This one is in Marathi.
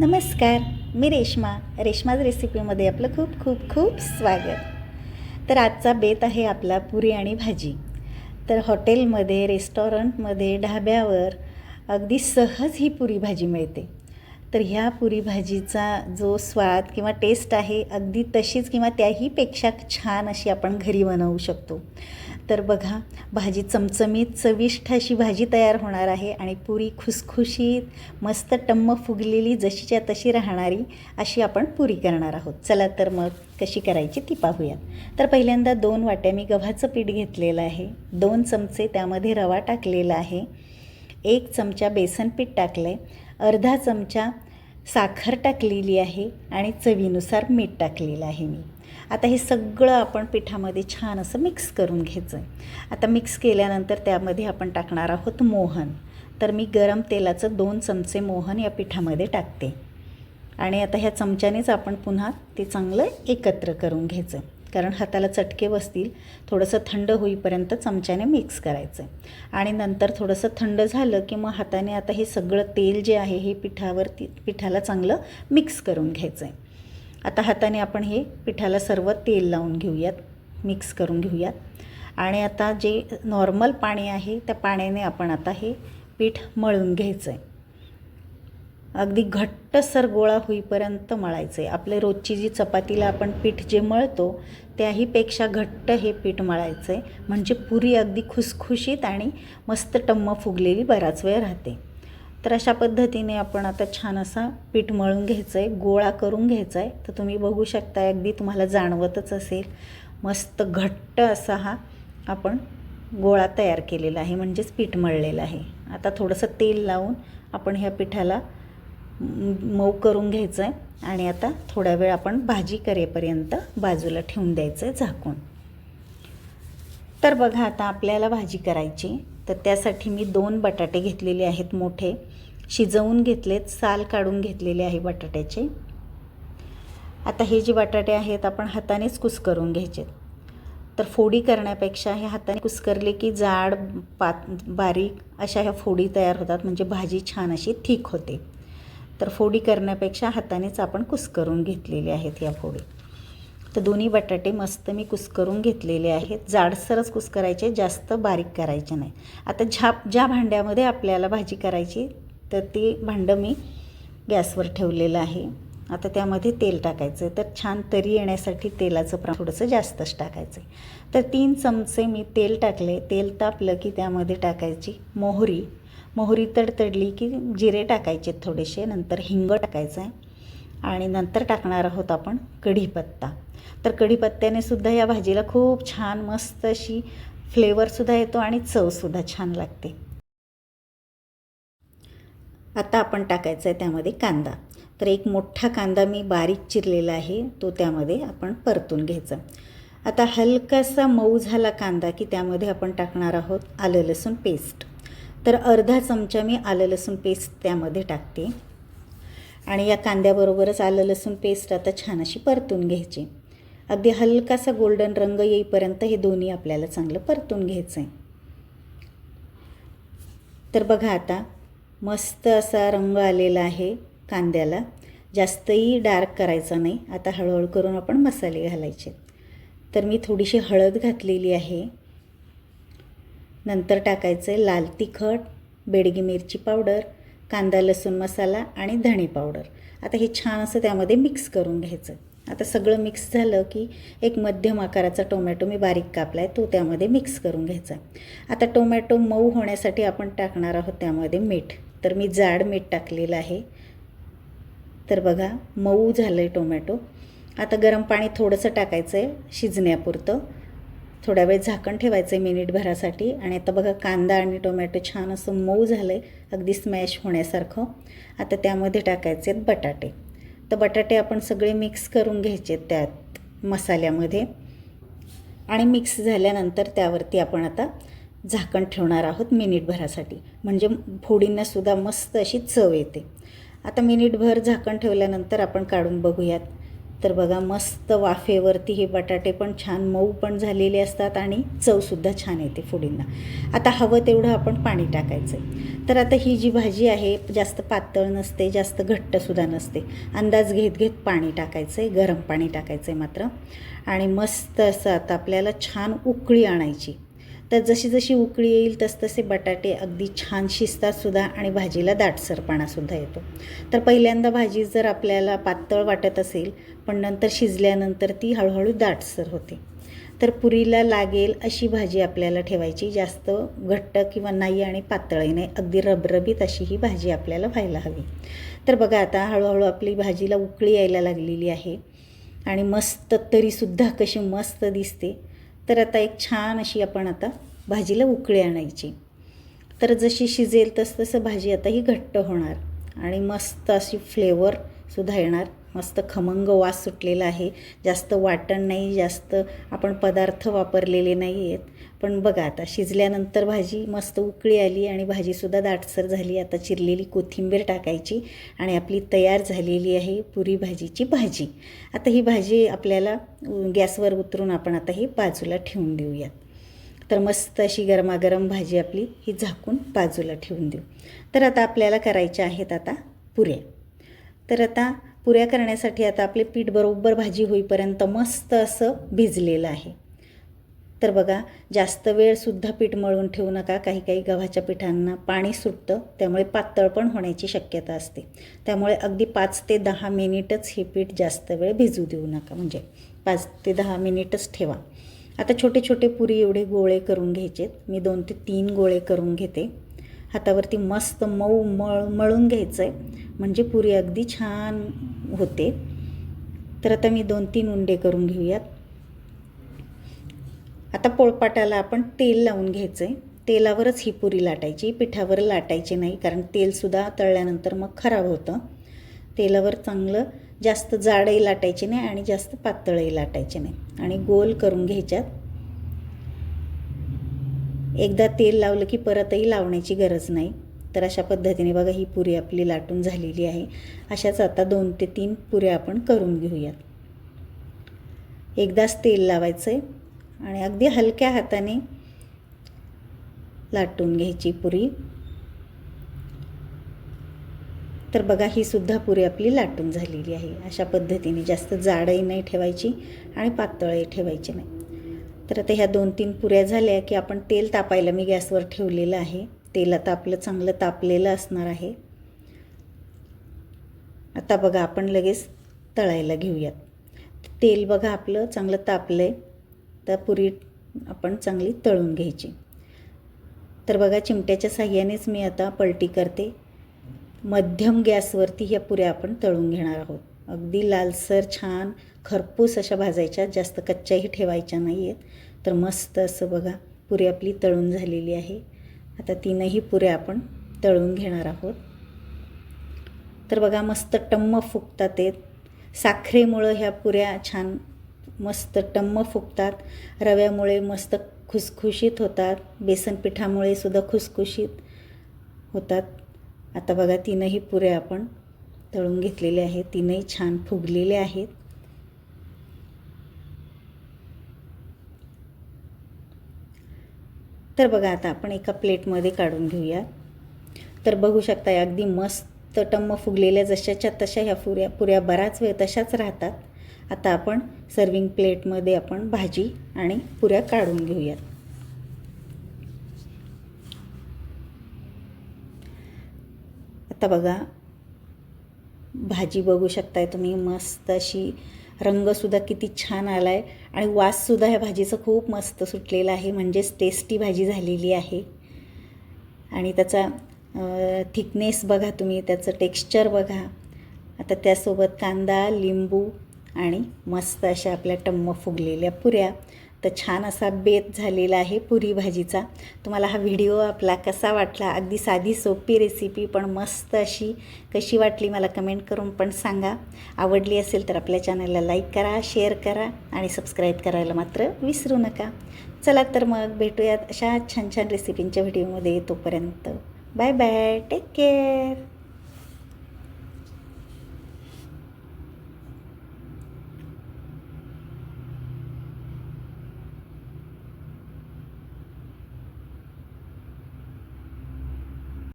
नमस्कार मी रेश्मा. रेश्माज रेसिपीमध्ये आपलं खूप खूप खूप स्वागत. तर आजचा बेत आहे आपला पुरी आणि भाजी. तर हॉटेलमध्ये रेस्टॉरंटमध्ये ढाब्यावर अगदी सहज ही पुरी भाजी मिळते. तर ह्या पुरी भाजीचा जो स्वाद किंवा टेस्ट आहे अगदी तशीच किंवा त्याहीपेक्षा छान अशी आपण घरी बनवू शकतो. तर बघा भाजी चमचमीत चविष्ट अशी भाजी तयार होणार आहे आणि पुरी खुसखुशीत मस्त टम्म फुगलेली जशीच्या तशी राहणारी अशी आपण पुरी करणार आहोत. चला तर मग कशी करायची ती पाहूयात. तर पहिल्यांदा दोन वाट्या मी गव्हाचं पीठ घेतलेलं आहे. दोन चमचे त्यामध्ये रवा टाकलेला आहे. एक चमचा बेसन पीठ टाकलं आहे अर्धा चमचा साखर टाकलेली आहे आणि चवीनुसार मीठ टाकलेलं आहे मी. आता हे सगळं आपण पिठामध्ये छान असं मिक्स करून घ्यायचं आहे आता मिक्स केल्यानंतर त्यामध्ये आपण टाकणार आहोत मोहन. तर मी गरम तेलाचं दोन चमचे मोहन या पिठामध्ये टाकते. आणि आता ह्या चमच्यानेच आपण पुन्हा ते चांगलं एकत्र करून घ्यायचं. कारण हाताला चटके बसतील थोडंसं थंड होईपर्यंत चमच्याने मिक्स करायचं. आणि नंतर थोडंसं थंड झालं की मग हाताने आता हे सगळं तेल जे आहे हे पिठावरती पिठाला चांगलं मिक्स करून घ्यायचं आहे आता हाताने आपण हे पिठाला सर्व तेल लावून घेऊयात मिक्स करून घेऊयात. आणि आता जे नॉर्मल पाणी आहे त्या पाण्याने आपण आता हे पीठ मळून घ्यायचं आहे अगदी घट्टसर गोळा होईपर्यंत मळायचं आहे आपले रोजची जी चपातीला आपण पीठ जे मळतो त्याहीपेक्षा घट्ट हे पीठ मळायचं आहे म्हणजे पुरी अगदी खुसखुशीत आणि मस्त टम्म फुगलेली बराच वेळ राहते. तर अशा पद्धतीने आपण आता छान असा पीठ मळून घ्यायचं आहे गोळा करून घ्यायचा आहे तर तुम्ही बघू शकता अगदी तुम्हाला जाणवतच असेल. मस्त घट्ट असा हा आपण गोळा तयार केलेला आहे म्हणजेच पीठ मळलेलं आहे. आता थोडंसं तेल लावून आपण ह्या पिठाला मऊ करून घ्यायचं आहे आणि आता थोड्या वेळ आपण भाजी करेपर्यंत बाजूला ठेवून द्यायचं आहे झाकून. तर बघा आता आपल्याला भाजी करायची तर त्यासाठी मी दोन बटाटे घेतलेले आहेत मोठे. शिजवून घेतलेत साल काढून घेतलेले आहे बटाट्याचे. आता हे जे बटाटे आहेत आपण हातानेच कुस्करून घ्यायचे. तर फोडी करण्यापेक्षा हे हाताने कुस्करले की जाड पात बारीक अशा ह्या फोडी तयार होतात म्हणजे भाजी छान अशी थिक होते. तर फोडी करण्यापेक्षा हातानेच आपण कुस्करून घेतलेले आहेत या फोडी. तर दोन्ही बटाटे मस्त मी कुस्करून घेतलेले आहेत. जाडसरच कुस्करायचे जास्त बारीक करायचे नाही. आता झाप ज्या भांड्यामध्ये आपल्याला भाजी करायची तर ते भांडं मी गॅसवर ठेवलेलं आहे. आता त्यामध्ये तेल टाकायचं आहे तर छान तरी येण्यासाठी तेलाचं प्रमाण थोडंसं जास्तच टाकायचं आहे तर तीन चमचे मी तेल टाकले. तेल तापलं की त्यामध्ये टाकायची मोहरी. मोहरी तडतडली की जिरे टाकायचे थोडेसे. नंतर हिंग टाकायचं आहे आणि नंतर टाकणार आहोत आपण कढीपत्ता. तर कढीपत्त्याने सुद्धा या भाजीला खूप छान मस्त अशी फ्लेवरसुद्धा येतो आणि चवसुद्धा छान लागते. आता आपण टाकायचं आहे त्यामध्ये कांदा. तर एक मोठा कांदा मी बारीक चिरलेला आहे तो त्यामध्ये आपण परतून घ्यायचा. आता हलकासा मऊ झाला कांदा की त्यामध्ये आपण टाकणार आहोत आलं लसूण पेस्ट तर अर्धा चमचा मी आलं लसूण पेस्ट त्यामध्ये टाकते. आणि या कांद्याबरोबरच आलं लसूण पेस्ट आता छान अशी परतून घ्यायची. अगदी हलकासा गोल्डन रंग येईपर्यंत हे दोन्ही आपल्याला चांगलं परतून घ्यायचं आहे तर बघा आता मस्त असा रंग आलेला आहे कांद्याला. जास्तही डार्क करायचा नाही आता हळूहळू करून आपण मसाले घालायचे. तर मी थोडीशी हळद घातलेली आहे. नंतर टाकायचं आहे लाल तिखट बेडगी मिरची पावडर कांदा लसूण मसाला आणि धणे पावडर आता हे छान असं त्यामध्ये मिक्स करून घ्यायचं. आता सगळं मिक्स झालं की एक मध्यम आकाराचा टोमॅटो मी बारीक कापला आहे तो त्यामध्ये मिक्स करून घ्यायचा. आता टोमॅटो मऊ होण्यासाठी आपण टाकणार आहोत त्यामध्ये मीठ. तर मी जाड मीठ टाकलेलं आहे. तर बघा मऊ झालं आहे टोमॅटो आता गरम पाणी थोडंसं टाकायचं आहे शिजण्यापुरतं. थोड्या वेळ झाकण ठेवायचं आहे मिनिटभरासाठी आणि आता बघा कांदा आणि टोमॅटो छान असं मऊ झालं आहे अगदी स्मॅश होण्यासारखं. आता त्यामध्ये टाकायचे आहेत बटाटे. तर बटाटे आपण सगळे मिक्स करून घ्यायचे त्यात मसाल्यामध्ये. आणि मिक्स झाल्यानंतर त्यावरती आपण आता झाकण ठेवणार आहोत मिनिटभरासाठी म्हणजे फोडींनासुद्धा मस्त अशी चव येते. आता मिनिटभर झाकण ठेवल्यानंतर आपण काढून बघूयात. तर बघा मस्त वाफेवरती हे बटाटे पण छान मऊ पण झालेले असतात आणि चवसुद्धा छान येते फोडींना. आता हवं तेवढं आपण पाणी टाकायचं आहे तर आता ही जी भाजी आहे जास्त पातळ नसते जास्त घट्टसुद्धा नसते. अंदाज घेत घेत पाणी टाकायचं आहे गरम पाणी टाकायचं आहे मात्र. आणि मस्त असं आता आपल्याला छान उकळी आणायची. तर जशी जशी उकळी येईल तसतसे बटाटे अगदी छान शिजतातसुद्धा आणि भाजीला दाटसरपणासुद्धा येतो. तर पहिल्यांदा भाजी जर आपल्याला पातळ वाटत असेल पण नंतर शिजल्यानंतर ती हळूहळू दाटसर होते. तर पुरीला लागेल अशी भाजी आपल्याला ठेवायची जास्त घट्ट किंवा नाही आणि पातळही नाही अगदी रबरबीत अशी ही भाजी आपल्याला व्हायला हवी. तर बघा आता हळूहळू आपली भाजीला उकळी यायला लागलेली आहे आणि मस्त तरीसुद्धा कशी मस्त दिसते. तर आता एक छान अशी आपण आता भाजीला उकळी आणायची. तर जशी शिजेल तस तसं भाजी आता ही घट्ट होणार आणि मस्त अशी फ्लेवरसुद्धा येणार. मस्त खमंग वास सुटलेला आहे. जास्त वाटण नाही जास्त आपण पदार्थ वापरलेले नाही आहेत. पण बघा आता शिजल्यानंतर भाजी मस्त उकळी आली आणि भाजीसुद्धा दाटसर झाली. आता चिरलेली कोथिंबीर टाकायची आणि आपली तयार झालेली आहे पुरी भाजीची भाजी. आता ही भाजी आपल्याला गॅसवर उतरून आपण आता ही बाजूला ठेवून देऊयात. तर मस्त अशी गरमागरम भाजी आपली ही झाकून बाजूला ठेवून देऊ. तर आता आपल्याला करायच्या आहेत आता पुऱ्या. तर आता पुऱ्या करण्यासाठी आता आपले पीठ बरोबर भाजी होईपर्यंत मस्त असं भिजलेलं आहे. तर बघा जास्त वेळसुद्धा पीठ मळून ठेवू नका. काही काही गव्हाच्या पिठांना पाणी सुटतं त्यामुळे पातळ पण होण्याची शक्यता असते. त्यामुळे अगदी पाच ते दहा मिनिटच हे पीठ जास्त वेळ भिजू देऊ नका. म्हणजे पाच ते दहा मिनिटच ठेवा. आता छोटे छोटे पुरी एवढे गोळे करून घ्यायचेत. मी दोन ते तीन गोळे करून घेते. हातावरती मस्त मऊ मळ मळून घ्यायचं आहे म्हणजे पुरी अगदी छान होते. तर आता मी दोन तीन उंडे करून घेऊयात. आता पोळपाटाला आपण तेल लावून घ्यायचं आहे तेलावरच ही पुरी लाटायची. पिठावर लाटायची नाही कारण तेलसुद्धा तळल्यानंतर मग खराब होतं. तेलावर चांगलं जास्त जाडही लाटायची नाही आणि जास्त पातळही लाटायचे नाही. आणि गोल करून घ्यायच्यात. एकदा तेल लावलं की परतही लावण्याची गरज नाही. तर अशा पद्धतीने बघा ही पुरी आपली लाटून झालेली आहे. अशाच आता दोन ते तीन पुऱ्या आपण करून घेऊयात. एकदाच तेल लावायचं आहे आणि अगदी हलक्या हाताने लाटून घ्यायची पुरी. तर बघा ही सुद्धा पुरी आपली लाटून झालेली आहे. अशा पद्धतीने जास्त जाडही नाही ठेवायची आणि पातळही ठेवायची नाही. तर आता ह्या दोन तीन पुऱ्या झाल्या की आपण तेल तापायला मी गॅसवर ठेवलेलं आहे. तेल आता आपलं चांगलं तापलेलं असणार आहे. आता बघा आपण लगेच तळायला घेऊयात. तेल बघा आपलं चांगलं तापलं आहे तर पुरी आपण चांगली तळून घ्यायची. तर बघा चिमट्याच्या साह्यानेच मी आता पलटी करते. मध्यम गॅसवरती ह्या पुऱ्या आपण तळून घेणार आहोत. अगदी लालसर छान खरपूस अशा भाजायच्या जास्त कच्च्याही ठेवायच्या नाही आहेत तर मस्त असं बघा पुरी आपली तळून झालेली आहे. आता तीनही पुऱ्या आपण तळून घेणार आहोत. तर बघा मस्त टम्म फुगतात आहेत साखरेमुळं ह्या पुऱ्या छान मस्त टम्म फुगतात रव्यामुळे मस्त खुसखुशीत होतात. बेसन पिठामुळे सुद्धा खुसखुशीत होतात. आता बघा तीनही पुऱ्या आपण तळून घेतलेल्या आहेत. तीनही छान फुगलेल्या आहेत. तर बघा आता आपण एका प्लेटमध्ये काढून घेऊया. तर बघू शकता अगदी मस्त टम्म फुगलेल्या जशाच्या तशा ह्या पुऱ्या पुऱ्या बराच वेळ तशाच राहतात. आता आपण सर्विंग प्लेटमध्ये आपण भाजी आणि पुऱ्या काढून घेऊयात. आता बघा भाजी बघू शकताय तुम्ही मस्त अशी रंगसुद्धा किती छान आला आहे आणि वाससुद्धा ह्या भाजीचं खूप मस्त सुटलेला आहे म्हणजेच टेस्टी भाजी झालेली आहे. आणि त्याचा थिकनेस बघा तुम्ही त्याचं टेक्स्चर बघा. आता त्यासोबत कांदा लिंबू आणि मस्त अशा आपल्या टम्म फुगलेल्या पुऱ्या. तर छान असा बेत झालेला आहे पुरी भाजीचा. तुम्हाला हा व्हिडिओ आपला कसा वाटला? अगदी साधी सोपी रेसिपी पण मस्त अशी कशी वाटली मला कमेंट करून पण सांगा. आवडली असेल तर आपल्या चॅनलला लाईक करा शेअर करा आणि सबस्क्राईब करायला मात्र विसरू नका. चला तर मग भेटूयात अशा छान छान रेसिपींच्या व्हिडिओमध्ये तोपर्यंत बाय बाय टेक केअर